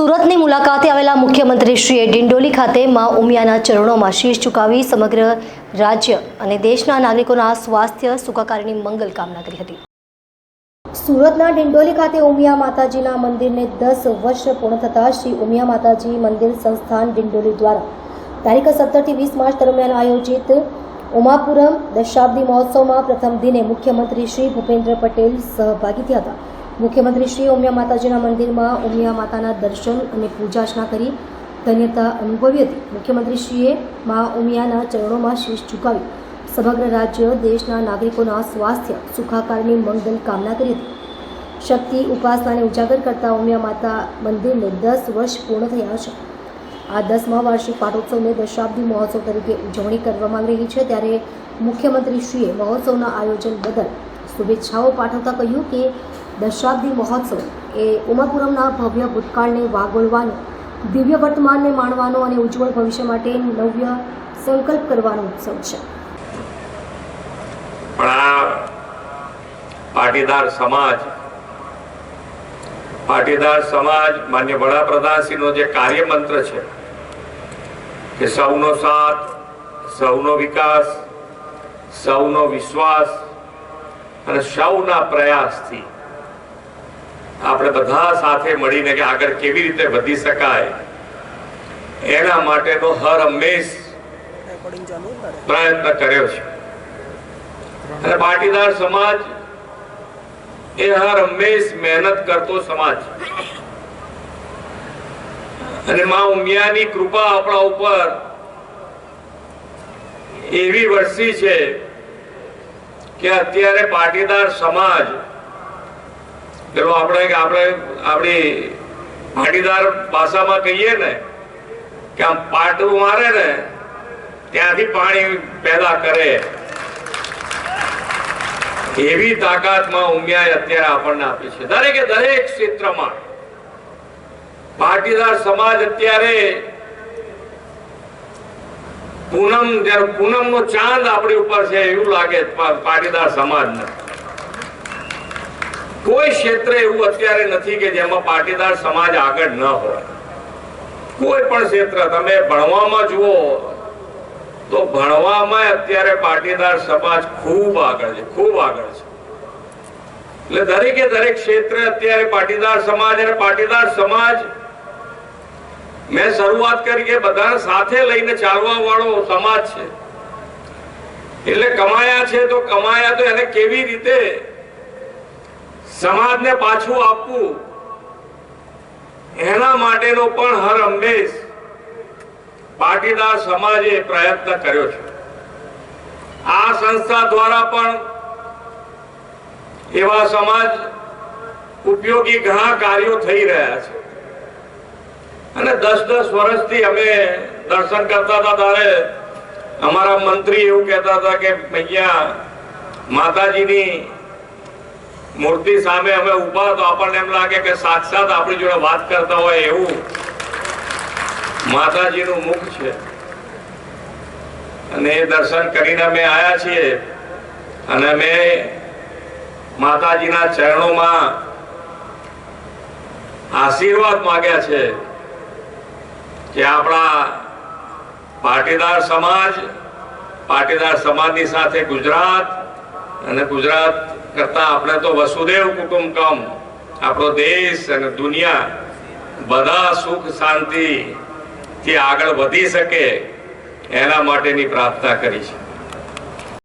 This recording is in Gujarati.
સુરતની મુલાકાતે આવેલા મુખ્યમંત્રીશ્રીએ ડિંડોલી ખાતે મા ઉમિયાના ચરણોમાં શીશ ચુકાવી સમગ્ર રાજ્ય અને દેશના નાગરિકોના સ્વાસ્થ્ય સુખાકારીની મંગલ કામના કરી હતી. સુરતના ડિંડોલી ખાતે ઉમિયા માતાજીના મંદિરને દસ વર્ષ પૂર્ણ થતાં શ્રી ઉમિયા માતાજી મંદિર સંસ્થાન ડિંડોલી દ્વારા તારીખ સત્તરથી વીસ માર્ચ દરમિયાન આયોજિત ઉમાપુરમ દશાબ્દી મહોત્સવમાં પ્રથમ દિને મુખ્યમંત્રી શ્રી ભૂપેન્દ્ર પટેલ સહભાગી થયા હતા. મુખ્યમંત્રી શ્રી ઉમિયા માતાજીના મંદિરમાં ઉમિયા માતાના દર્શન અને પૂજા અર્ચના કરી ધન્યતા અનુભવી હતી. મુખ્યમંત્રીશ્રીએ મા ઉમિયાના ચરણોમાં શીશ ઝુકાવી સમગ્ર રાજ્ય દેશના નાગરિકોના સ્વાસ્થ્ય, સુખાકારની મંગલ કામના કરી હતી. શક્તિ ઉપાસનાને ઉજાગર કરતા ઉમિયા માતા મંદિરને દસ વર્ષ પૂર્ણ થયા છે. આ દસમા વાર્ષિક પાટોત્સવને દશાબ્દી મહોત્સવ તરીકે ઉજવણી કરવામાં આવી રહી છે. ત્યારે મુખ્યમંત્રીશ્રીએ મહોત્સવના આયોજન બદલ શુભેચ્છાઓ પાઠવતા કહ્યું કે દશાબ્દી મહોત્સવ એ ઉમાપુરમના ભવ્ય ભૂતકાળને વાગોળવાનો, દિવ્ય વર્તમાનને માણવાનો અને ઉજ્જવળ ભવિષ્ય માટે નવ્ય સંકલ્પ કરવાનો ઉત્સવ છે. પણ આ પાટીદાર સમાજ પાટીદાર સમાજ માન્ય વડાપ્રધાનશ્રીનો જે કાર્યમંત્ર છે કે સૌનો સાથ, સૌનો વિકાસ, સૌનો વિશ્વાસ અને સૌના પ્રયાસથી આપણે બધા સાથે મળીને કે આગળ કેવી રીતે વધી શકાય એના માટેનો હર હંમેશ પ્રયત્ન કર્યો છે. અને પાટીદાર સમાજ એ હર હંમેશ મહેનત કરતો સમાજ. અને મા ઉમિયાની કૃપા આપણા ઉપર એવી વરસી છે કે અત્યારે પાટીદાર સમાજ પેલો આપણે આપણે આપણી પાટીદાર ભાષામાં કહીએ ને કે આમ પાટું મારે ને ત્યાંથી પાણી પેદા કરે. એવી તાકાતમાં ઉમિયા અત્યારે આપણને આપી છે. દરેકે દરેક ક્ષેત્રમાં પાટીદાર સમાજ અત્યારે પૂનમ પૂનમ નો ચાંદ આપણી ઉપર છે એવું લાગે પાટીદાર પાટીદાર સમાજને. કોઈ ક્ષેત્ર એવું અત્યારે નથી કે જેમાં પાટીદાર સમાજ આગળ ન હોય. કોઈ પણ ક્ષેત્ર, તમે ભણવામાં જુઓ, તો ભણવામાં અત્યારે પાટીદાર સમાજ ખૂબ આગળ છે, ખૂબ આગળ છે. એટલે દરેકે દરેક ક્ષેત્રે અત્યારે પાટીદાર સમાજ અને પાટીદાર સમાજ, મેં શરૂઆત કરી કે બધા સાથે લઈને ચાલવા વાળો સમાજ છે. એટલે કમાયા છે તો કમાયા તો એને કેવી રીતે સમાજને પાછું આપવું, એના માટેનો પણ હર હંમેશ પાટીદાર સમાજે પ્રયત્ન કર્યો છે. આ સંસ્થા દ્વારા પણ એવા સમાજ ઉપયોગી ઘણા કાર્યો થઈ રહ્યા છે. અને દસ દસ વર્ષથી અમે દર્શન કરતા હતા ત્યારે અમારા મંત્રી એવું કહેતા હતા કે અહીંયા માતાજીની મૂર્તિ સામે અમે ઊભા તો આપણને એમ લાગે કે સાક્ષાત આપણી જોડે વાત કરતા હોય એવું. માતાજીનું મુખ છે. અને એ દર્શન કરીને અમે આયા છીએ. અને અમે માતાજીના ચરણોમાં આશીર્વાદ માગ્યા છે કે આપણા પાટીદાર સમાજ, પાટીદાર સમાજની સાથે ગુજરાત અને ગુજરાત કરતા આપણે તો વસુદેવ કુટુંબકમ આપણો દેશ અને દુનિયા બધા સુખ શાંતિ થી આગળ વધી શકે એના માટેની પ્રાર્થના કરી છે.